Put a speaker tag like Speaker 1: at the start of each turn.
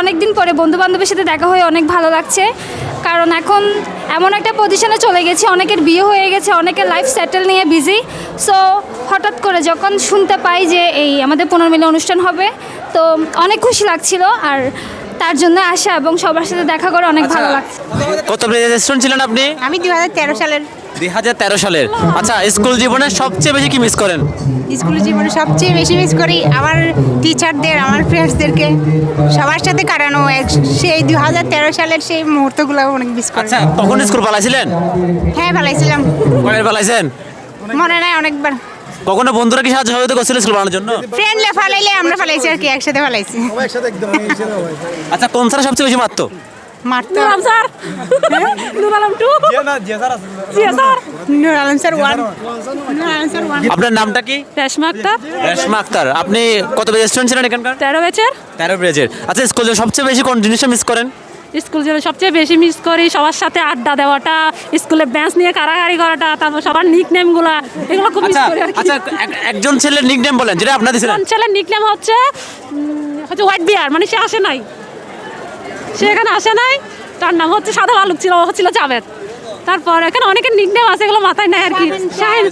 Speaker 1: অনেক দিন পরে বন্ধু বান্ধবের সাথে দেখা হয়ে অনেক ভালো লাগছে। কারণ এখন এমন একটা পজিশনে চলে গেছি, অনেকের বিয়ে হয়ে গেছে, অনেকের লাইফ সেটেল নিয়ে বিজি সো হঠাৎ করে যখন শুনতে পাই যে এই আমাদের পুনর্মিলন অনুষ্ঠান হবে, তো অনেক খুশি লাগছিল। আর তার জন্য আসা এবং সবার সাথে দেখা করে অনেক ভালো লাগছে।
Speaker 2: কত স্টুডেন্ট ছিলেন আপনি?
Speaker 3: আমি দু হাজার তেরো সালের।
Speaker 2: দুই হাজার তেরো সালের। আচ্ছা স্কুল জীবনে সবচেয়ে বেশি কি মিস করেন?
Speaker 3: স্কুল জীবনে সবচেয়ে বেশি মিস করি আমার টিচারদের আমার ফ্রেন্ডসদেরকে সবার সাথে কাটানো এক সেই দু হাজার তেরো সালের সেই মুহূর্তগুলো অনেক মিস করি।
Speaker 2: আচ্ছা কখন স্কুল পালাইছিলেন?
Speaker 3: হ্যাঁ ভালাইছিলাম
Speaker 2: কখন পালাইছেন?
Speaker 3: মনে নাই অনেকবার।
Speaker 2: কখনো বন্ধুরা কি সাহায্য সহযোগিতা করছিল স্কুল বানানোর জন্য?
Speaker 3: ফ্রেন্ডলে ফালাইলে আমরা ফালাইছি আর কি একসাথে ফালাইছি।
Speaker 2: আচ্ছা কোন স্যার সবচেয়ে বেশি মারতো?
Speaker 3: মারতো।
Speaker 4: Sir. Two. Zia sir
Speaker 3: Nur Alam sir. One sir one
Speaker 2: আপনার নামটা কি?
Speaker 4: রেশমা আক্তার।
Speaker 2: রেশমা আক্তার। আপনি কত বেজে স্টুডেন্ট ছিলেন এখানকার?
Speaker 4: তেরো বেচের
Speaker 2: তেরো বেজের আচ্ছা স্কুলে সবচেয়ে বেশি কোন জিনিসটা মিস করেন?
Speaker 4: স্কুল জীবনে সবচেয়ে বেশি মিস করি সবার সাথে আড্ডা দেওয়াটা স্কুলে বেঞ্চ নিয়ে কারাগারি করাটা তারপর সবার নিক নেমগুলা এগুলো খুব মিস
Speaker 2: আচ্ছা
Speaker 4: করি আর কি।
Speaker 2: আচ্ছা এক- একজন ছেলের নিক নেম বলেন যেটা আপনার দিয়েছিলেন।
Speaker 4: ছেলের নিক নেম হচ্ছে উম, হচ্ছে হোয়াইট বিয়ার মানে সে আসে নাই। সে এখানে আসে নাই তার নাম হচ্ছে সাদা ভালুক ছিল ও হচ্ছিল জাভেদ। তারপর এখানে অনেকের নিক নেম আছে এগুলো মাথায় নাই আর কি। শাহিন